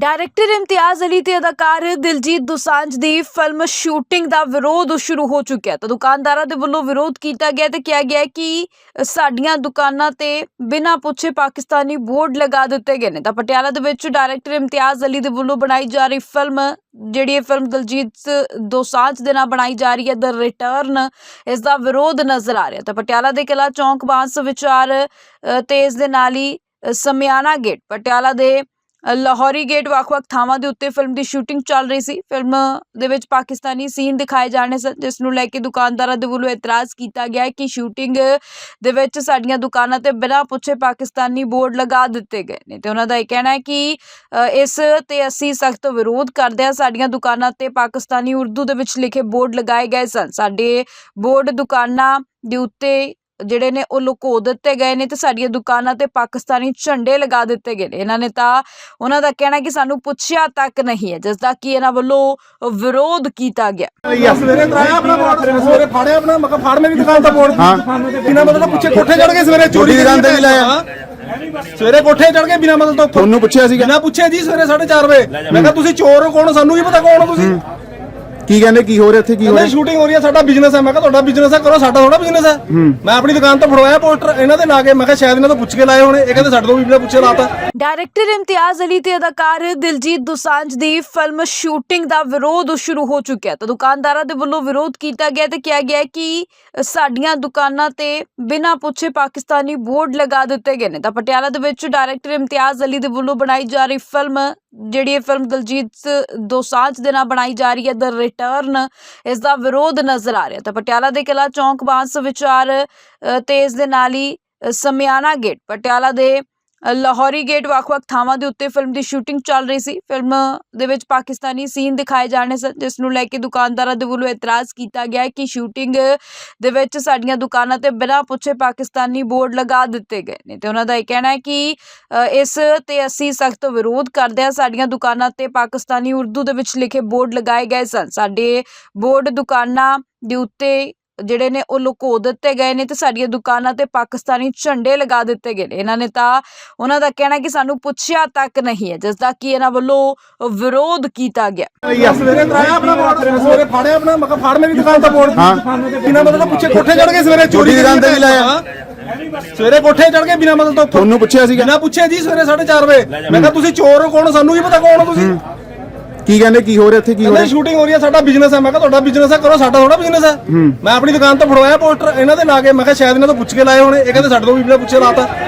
Director Imtiaz Ali ਤੇ ਅਦਾਕਾਰ ਦਿਲਜੀਤ ਦੋਸਾਂਝ ਦੀ ਫਿਲਮ ਸ਼ੂਟਿੰਗ ਦਾ ਵਿਰੋਧ ਸ਼ੁਰੂ ਹੋ ਚੁੱਕਿਆ ਤਾਂ ਦੁਕਾਨਦਾਰਾਂ ਦੇ ਵੱਲੋਂ ਵਿਰੋਧ ਕੀਤਾ ਗਿਆ ਤੇ ਕਿਹਾ ਗਿਆ ਕਿ ਸਾਡੀਆਂ ਦੁਕਾਨਾਂ ਤੇ ਬਿਨਾਂ ਪੁੱਛੇ ਪਾਕਿਸਤਾਨੀ ਬੋਰਡ ਲਗਾ ਦਿੱਤੇ ਗਏ ਨੇ। ਤਾਂ ਪਟਿਆਲਾ ਦੇ ਵਿੱਚ ਡਾਇਰੈਕਟਰ ਇਮਤਿਆਜ਼ ਅਲੀ ਦੇ ਵੱਲੋਂ ਬਣਾਈ ਜਾ ਰਹੀ ਫਿਲਮ ਜਿਹੜੀ ਇਹ ਫਿਲਮ ਦਿਲਜੀਤ ਦੋਸਾਂਝ ਦੇ ਨਾਲ ਬਣਾਈ ਜਾ ਰਹੀ ਹੈ ਦ ਰਿਟਰਨ ਇਸ ਦਾ ਵਿਰੋਧ ਨਜ਼ਰ ਆ ਰਿਹਾ ਤਾਂ ਪਟਿਆਲਾ ਦੇ ਕਿਲਾ ਚੌਂਕ ਬਾਂਸ ਵਿਚਾਰ ਅ, ਇਸ ਦੇ ਨਾਲ ਹੀ ਅ, ਸਮਿਆਣਾ ਗੇਟ ਪਟਿਆਲਾ ਦੇ ਲਾਹੌਰੀ ਗੇਟ ਵੱਖ-ਵੱਖ ਥਾਵਾਂ ਦੇ ਉੱਤੇ ਫਿਲਮ ਦੀ ਸ਼ੂਟਿੰਗ ਚੱਲ ਰਹੀ ਸੀ। ਫਿਲਮ ਦੇ ਵਿੱਚ ਪਾਕਿਸਤਾਨੀ ਸੀਨ ਦਿਖਾਏ ਜਾਣੇ ਸਨ, ਜਿਸ ਨੂੰ ਲੈ ਕੇ ਦੁਕਾਨਦਾਰਾਂ ਦੇ ਵੱਲੋਂ ਇਤਰਾਜ਼ ਕੀਤਾ ਗਿਆ ਕਿ ਸ਼ੂਟਿੰਗ ਦੇ ਵਿੱਚ ਸਾਡੀਆਂ ਦੁਕਾਨਾਂ ਤੇ ਬਿਨਾਂ ਪੁੱਛੇ ਪਾਕਿਸਤਾਨੀ ਬੋਰਡ ਲਗਾ ਦਿੱਤੇ ਗਏ ਨੇ। ਤੇ ਉਹਨਾਂ ਦਾ ਇਹ ਕਹਿਣਾ ਹੈ ਕਿ ਇਸ ਤੇ ਅਸੀਂ ਸਖਤ ਵਿਰੋਧ ਕਰਦੇ ਹਾਂ। ਸਾਡੀਆਂ ਦੁਕਾਨਾਂ ਤੇ ਪਾਕਿਸਤਾਨੀ ਉਰਦੂ ਦੇ ਵਿੱਚ ਲਿਖੇ ਬੋਰਡ ਲਗਾਏ ਗਏ ਸਨ। ਸਾਡੇ ਬੋਰਡ ਦੁਕਾਨਾਂ ਦੇ ਉੱਤੇ ਜਿਹੜੇ ਨੇ ਉਹ ਲੁਕੋ ਦਿੱਤੇ ਗਏ ਨੇ ਤੇ ਸਾਡੀਆਂ ਦੁਕਾਨਾਂ ਤੇ ਪਾਕਿਸਤਾਨੀ ਝੰਡੇ ਲਗਾ ਦਿੱਤੇ ਗਏ ਨੇ। ਇਹਨਾਂ ਨੇ ਤਾਂ ਉਹਨਾਂ ਦਾ ਕਹਿਣਾ ਕਿ ਸਾਨੂੰ ਪੁੱਛਿਆ ਤੱਕ ਨਹੀਂ ਹੈ ਜਿਸ ਦਾ ਕਿ ਇਹਨਾਂ ਵੱਲੋਂ ਵਿਰੋਧ ਕੀਤਾ ਗਿਆ। ਸਵੇਰੇ ਤਰਾਇਆ ਆਪਣਾ ਬੋਰਡ ਸਵੇਰੇ ਫਾੜਿਆ ਆਪਣਾ ਮੈਂ ਕਿਹਾ ਫਾੜ ਮੇਰੀ ਦੁਕਾਨ ਦਾ ਬੋਰਡ ਹਾਂ। ਬਿਨਾ ਮਤਲਬ ਪੁੱਛੇ ਕੋਠੇ ਚੜ ਕੇ ਸਵੇਰੇ ਚੋਰੀ ਦੀ ਦੁਕਾਨ ਤੇ ਵੀ ਲਾਇਆ? ਹਾਂ। ਸਵੇਰੇ ਕੋਠੇ ਚੜ ਕੇ ਬਿਨਾ ਮਤਲਬ ਤੋਂ ਤੁਹਾਨੂੰ ਪੁੱਛਿਆ ਸੀਗਾ। ਬਿਨਾ ਪੁੱਛੇ ਜੀ ਸਵੇਰੇ 4:30 ਵਜੇ। ਮੈਂ ਕਿਹਾ ਤੁਸੀਂ ਚੋਰ ਹੋ ਕੌਣ ਸਾਨੂੰ ਕੀ ਪਤਾ ਕੌਣ ਹੋ ਤੁਸੀਂ? ਕੀ ਕਹਿੰਦੇ ਕੀ ਹੋ ਰਿਹਾ ਇੱਥੇ ਕੀ ਹੋ ਕਹਿੰਦੇ ਰਿਹਾ? ਸ਼ੂਟਿੰਗ ਹੋ ਰਹੀ ਹੈ ਸਾਡਾ ਬਿਜ਼ਨਸ ਹੈ। ਮੈਂ ਕਿਹਾ ਤੁਹਾਡਾ ਬਿਜ਼ਨਸ ਹੈ ਕਰੋ ਸਾਡਾ ਥੋੜਾ ਬਿਜ਼ਨਸ ਹੈ। ਮੈਂ ਆਪਣੀ ਦੁਕਾਨ ਤੋਂ ਫੜਵਾਇਆ ਪੋਸਟਰ ਇਹਨਾਂ ਦੇ ਲਾ ਕੇ। ਮੈਂ ਕਿਹਾ ਸ਼ਾਇਦ ਇਹਨਾਂ ਤੋਂ ਪੁੱਛ ਕੇ ਲਾਏ ਹੋਣੇ। ਇਹ ਕਹਿੰਦੇ ਸਾਡੇ ਤੋਂ ਵੀ ਬਿਨਾ ਪੁੱਛੇ ਲਾਤਾ। ਡਾਇਰੈਕਟਰ ਇਮਤਿਆਜ਼ ਅਲੀ ਤੇ ਅਦਾਕਾਰ ਦਿਲਜੀਤ ਦੋਸਾਂਝ ਦੀ ਫਿਲਮ ਸ਼ੂਟਿੰਗ ਦਾ ਵਿਰੋਧ ਸ਼ੁਰੂ ਹੋ ਚੁੱਕਿਆ ਤਾਂ ਦੁਕਾਨਦਾਰਾਂ ਦੇ ਵੱਲੋਂ ਵਿਰੋਧ ਕੀਤਾ ਗਿਆ ਤੇ ਕਿਹਾ ਗਿਆ ਕਿ ਸਾਡੀਆਂ ਦੁਕਾਨਾਂ ਤੇ ਬਿਨਾਂ ਪੁੱਛੇ ਪਾਕਿਸਤਾਨੀ ਬੋਰਡ ਲਗਾ ਦਿੱਤੇ ਗਏ ਨੇ। ਤਾਂ ਪਟਿਆਲਾ ਦੇ ਵਿੱਚ ਡਾਇਰੈਕਟਰ ਇਮਤਿਆਜ਼ ਅਲੀ ਦੇ ਵੱਲੋਂ ਬਣਾਈ ਜਾ ਰਹੀ ਫਿਲਮ ਜਿਹੜੀ ਇਹ ਫਿਲਮ ਦਿਲਜੀਤ ਦੋਸਾਂਝ ਦੇ ਨਾਲ ਬਣਾਈ ਜਾ ਰਹੀ ਹੈ ਦ ਰਿਟਰਨ ਇਸ ਦਾ ਵਿਰੋਧ ਨਜ਼ਰ ਆ ਰਿਹਾ। ਤਾਂ ਪਟਿਆਲਾ ਦੇ ਕਿਲਾ ਚੌਂਕ ਬਾਂਸ ਵਿਚਾਰ ਅ, ਤੇ ਇਸ ਦੇ ਨਾਲ ਹੀ ਅ, ਸਮਿਆਣਾ ਗੇਟ ਪਟਿਆਲਾ ਦੇ ਲਾਹੌਰੀ ਗੇਟ ਵੱਖ-ਵੱਖ ਥਾਵਾਂ ਦੇ ਉੱਤੇ ਫਿਲਮ ਦੀ ਸ਼ੂਟਿੰਗ ਚੱਲ ਰਹੀ ਸੀ। ਫਿਲਮ ਦੇ ਵਿੱਚ ਪਾਕਿਸਤਾਨੀ ਸੀਨ ਦਿਖਾਏ ਜਾਣੇ ਸਨ, ਜਿਸ ਨੂੰ ਲੈ ਕੇ ਦੁਕਾਨਦਾਰਾਂ ਦੇ ਵੱਲੋਂ ਇਤਰਾਜ਼ ਕੀਤਾ ਗਿਆ ਕਿ ਸ਼ੂਟਿੰਗ ਦੇ ਵਿੱਚ ਸਾਡੀਆਂ ਦੁਕਾਨਾਂ ਤੇ ਬਿਨਾਂ ਪੁੱਛੇ ਪਾਕਿਸਤਾਨੀ ਬੋਰਡ ਲਗਾ ਦਿੱਤੇ ਗਏ ਨੇ। ਤੇ ਉਹਨਾਂ ਦਾ ਇਹ ਕਹਿਣਾ ਹੈ ਕਿ ਇਸ ਤੇ ਅਸੀਂ ਸਖਤ ਵਿਰੋਧ ਕਰਦੇ ਹਾਂ। ਸਾਡੀਆਂ ਦੁਕਾਨਾਂ ਤੇ ਪਾਕਿਸਤਾਨੀ ਉਰਦੂ ਦੇ ਵਿੱਚ ਲਿਖੇ ਬੋਰਡ ਲਗਾਏ ਗਏ ਸਨ। ਸਾਡੇ ਬੋਰਡ ਦੁਕਾਨਾਂ ਦੇ ਉੱਤੇ ਜਿਹੜੇ ਨੇ ਉਹ ਲੁਕੋ ਦਿੱਤੇ ਗਏ ਨੇ ਤੇ ਸਾਡੀਆਂ ਦੁਕਾਨਾਂ ਤੇ ਪਾਕਿਸਤਾਨੀ ਝੰਡੇ ਲਗਾ ਦਿੱਤੇ ਗਏ ਨੇ। ਇਹਨਾਂ ਨੇ ਤਾਂ ਉਹਨਾਂ ਦਾ ਕਹਿਣਾ ਕਿ ਸਾਨੂੰ ਪੁੱਛਿਆ ਤੱਕ ਨਹੀਂ ਹੈ ਜਿਸ ਦਾ ਕਿ ਇਹਨਾਂ ਵੱਲੋਂ ਵਿਰੋਧ ਕੀਤਾ ਗਿਆ। ਸਵੇਰੇ ਤਰਾਇਆ ਆਪਣਾ ਬੋਰਡ ਸਵੇਰੇ ਫਾੜਿਆ ਆਪਣਾ ਮੈਂ ਕਿਹਾ ਫਾੜ ਮੇਰੀ ਦੁਕਾਨ ਦਾ। ਬੋਰਡ ਹਾਂ। ਬਿਨਾ ਮਤਲਬ ਪੁੱਛੇ ਕੋਠੇ ਚੜ ਕੇ ਸਵੇਰੇ ਚੋਰੀ ਦੀ ਦੁਕਾਨ ਤੇ ਵੀ ਲਾਇਆ? ਹਾਂ। ਸਵੇਰੇ ਕੋਠੇ ਚੜ ਕੇ ਬਿਨਾ ਮਤਲਬ ਤੋਂ ਤੁਹਾਨੂੰ ਪੁੱਛਿਆ ਸੀਗਾ। ਬਿਨਾ ਪੁੱਛੇ ਜੀ ਸਵੇਰੇ 4:30 ਵਜੇ। ਮੈਂ ਕਿਹਾ ਤੁਸੀਂ ਚੋਰ ਹੋ ਕੌਣ ਸਾਨੂੰ ਕੀ ਪਤਾ ਕੌਣ ਹੋ ਤੁਸੀਂ? ਕੀ ਕਹਿੰਦੇ ਕੀ ਹੋ ਰਿਹਾ ਇੱਥੇ ਕੀ ਹੋ ਕਹਿੰਦੇ ਰਿਹਾ? ਸ਼ੂਟਿੰਗ ਹੋ ਰਹੀ ਹੈ ਸਾਡਾ ਬਿਜ਼ਨਸ ਹੈ। ਮੈਂ ਕਿਹਾ ਤੁਹਾਡਾ ਬਿਜ਼ਨਸ ਹੈ ਕਰੋ ਸਾਡਾ ਥੋੜਾ ਬਿਜ਼ਨਸ ਹੈ। ਮੈਂ ਆਪਣੀ ਦੁਕਾਨ ਤੋਂ ਫੜਵਾਇਆ ਪੋਸਟਰ ਇਹਨਾਂ ਦੇ ਲਾ ਕੇ ਮੈਂ ਕਿਹਾ ਸ਼ਾਇਦ ਇਹਨਾਂ ਤੋਂ ਪੁੱਛ ਕੇ ਲਾਏ ਹੋਣੇ। ਇਹ ਕਹਿੰਦੇ ਸਾਡੇ ਤੋਂ ਵੀ ਪੁੱਛੇ ਲਾਤਾ